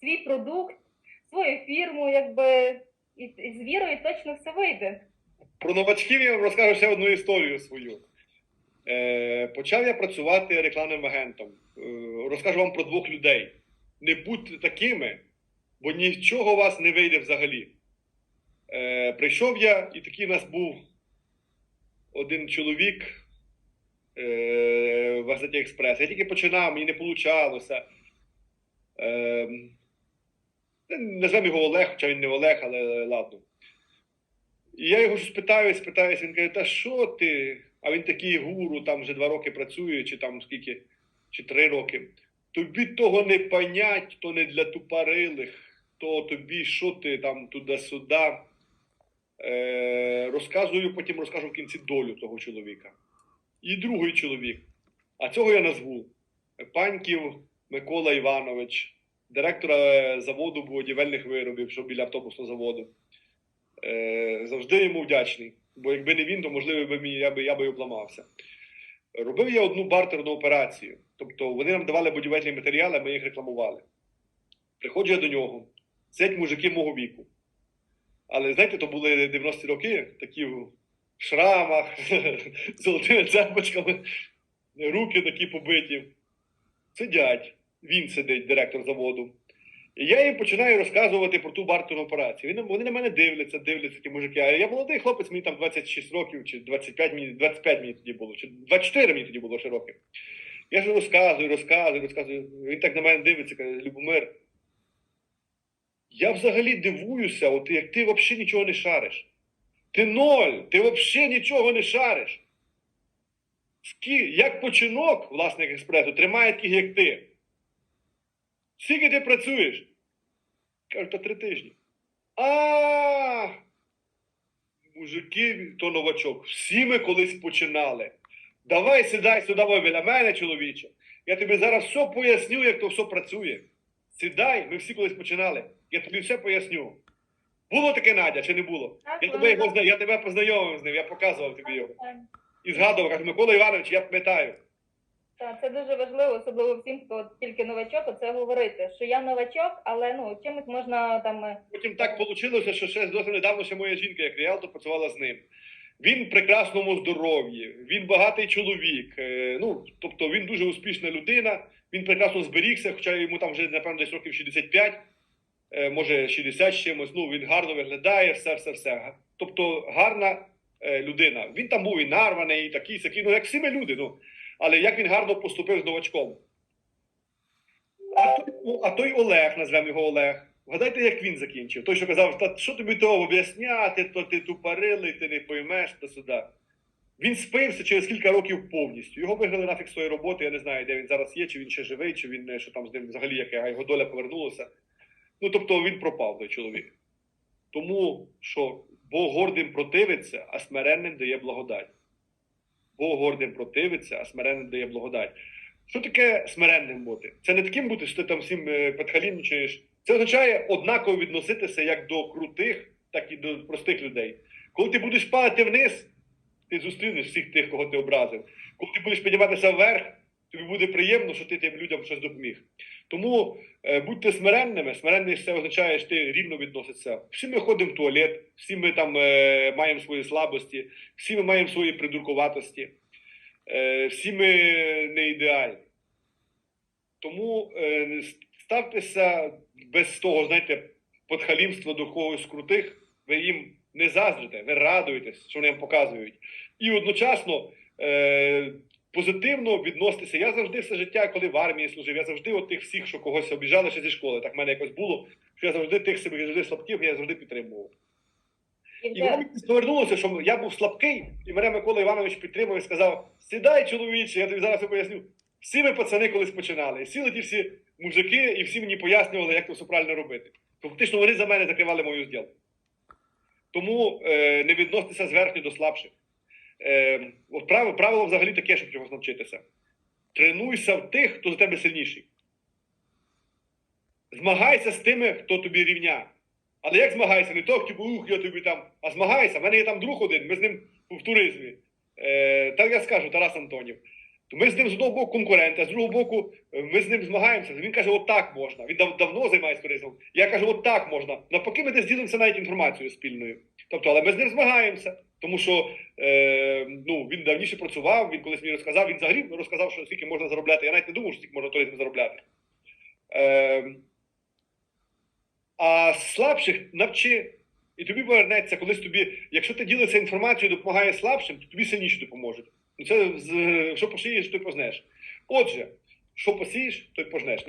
свій продукт, свою фірму, якби і, з вірою точно все вийде. Про новачків я вам розкажу ще одну історію свою. Е, почав я працювати рекламним агентом. Е, розкажу вам про двох людей. Не будьте такими, бо нічого у вас не вийде взагалі. Е, прийшов я, і такий у нас був один чоловік е, в Газеті Експрес. Я тільки починав, мені не вийшло. Е, назвемо його Олег, хоча він не Олег, але ладно. І я його щось питаю, спитаюся, він каже, та що ти? А він такий гуру, там вже два роки працює, чи там скільки, чи три роки. Тобі того не понять, то не для тупорилих, то тобі що ти там туди-сюди. Е, розказую, потім розкажу в кінці долю того чоловіка. І другий чоловік. А цього я назву Паньків Микола Іванович, директора заводу будівельних виробів, що біля автобусного заводу. Е, завжди йому вдячний. Бо якби не він, то можливо би я би я би обламався. Робив я одну бартерну операцію. Тобто вони нам давали будівельні матеріали, ми їх рекламували. Приходжу я до нього, сидять мужики мого віку. Але знаєте, то були 90-ті роки, такі в шрамах, золотими цепочками, руки такі побиті. Сидять, він сидить, директор заводу. І я їм починаю розказувати про ту бартерну операцію. Вони, вони на мене дивляться, дивляться ті мужики. А я молодий хлопець, мені там 26 років, чи 25 мені, 25 мені тоді було, чи 24 мені тоді було ще років. Я ж розказую, розказую, розказую. Він так на мене дивиться, каже, Любомир. Я взагалі дивуюся, от як ти взагалі нічого не шариш. Ти ноль, ти взагалі нічого не шариш. Як починок, власник експресу, тримає таких, як ти. Скільки ти працюєш? Кажу, та три тижні. А мужики, то новачок. Всі ми колись починали. Давай сідай сюди біля мене, чоловіче. Я тобі зараз все поясню, як то все працює. Сідай, ми всі колись починали. Я тобі все поясню. Було таке Надя, чи не було? Так, Я тебе, його, я тебе познайомив з ним, я показував тобі його. І згадував, кажу, Микола Іванович, я пам'ятаю. Так, це дуже важливо, особливо всім, хто тільки новачок, оце говорити, що я новачок, але ну чимось можна там е, Потім так вийшло, що ще зовсім недавно ще моя жінка, як ріалтор, працювала з ним. Він в прекрасному здоров'ї, він багатий чоловік. е, Ну, тобто він дуже успішна людина, він прекрасно зберігся, хоча йому там вже, напевно, десь років 65, е, може 60 з чимось. Ну, він гарно виглядає, все, все, все. Тобто гарна людина. Він там був і нарваний, і такий, сякий, ну як всі ми люди. Ну. Але як він гарно поступив з новачком. А той, а той Олег, назвемо його Олег. Вгадайте, як він закінчив. Той, що казав, та що тобі того об'ясняти, то ти тупорилий, ти не поймеш то сюди. Він спився через кілька років повністю. Його вигнали нафіг з своєї роботи. Я не знаю, де він зараз є, чи він ще живий, чи він що там з ним взагалі яка його доля повернулася. Ну тобто він пропав той чоловік. Тому що Бог гордим противиться, а смиренним дає благодать. Бог гордим противиться, а смиренним дає благодать. Що таке смиренним бути? Це не таким бути, що ти там всім е, підхалімничаєш. Це означає однаково відноситися як до крутих, так і до простих людей. Коли ти будеш падати вниз, ти зустрінеш всіх тих, кого ти образив. Коли ти будеш підніматися вверх, тобі буде приємно, що ти тим людям щось допоміг. Тому е, будьте смиренними. Смиренність це означає, що ти рівно відносишся. Всі ми ходимо в туалет, всі ми там е, маємо свої слабості, всі ми маємо свої придуркуватості, е, всі ми не ідеальні. Тому е, ставтеся без того, знаєте, подхалімства до когось крутих, ви їм не заздрите, ви радуєтесь, що вони вам показують. І одночасно е, позитивно відноситися. Я завжди все життя, коли в армії служив, я завжди от тих всіх, що когось обіжали ще зі школи. Так в мене якось було, що я завжди тих себе завжди слабких, я завжди підтримував. і воно мені повернулося, що я був слабкий, і мене Микола Іванович підтримав і сказав: Сідай, чоловіче, я тобі зараз все поясню. Всі ми пацани колись починали. І сіли ті всі мужики, і всі мені пояснювали, як це все правильно робити. Фактично вони за мене закривали мою зділку. Тому е, не відноситися зверхньо до слабших. Е, от правило, правило взагалі таке, щоб чогось навчитися. Тренуйся в тих, хто за тебе сильніший. Змагайся з тими, хто тобі рівня. Але як змагайся? Не то, типу, ух, я тобі там. А змагайся. В мене є там друг один, ми з ним в туризмі. Е, так я скажу, Тарас Антонів. То ми з ним з одного боку конкуренти, а з другого боку е, ми з ним змагаємося. Він каже, отак можна. Він дав, давно займається туризмом. Я кажу, отак можна. Навпаки, ми десь ділимося навіть інформацією спільною. Тобто, але ми з ним змагаємося. Тому що е, ну, він давніше працював, він колись мені розказав, він взагалі розказав, що скільки можна заробляти. Я навіть не думав, що скільки можна туризм заробляти. Е, а слабших навчи. І тобі повернеться, колись тобі, якщо ти ділишся інформацією, допомагає слабшим, то тобі сильніші допоможуть. Ну, Це що посієш, то й пожнеш. Отже, що посієш, то й пожнеш.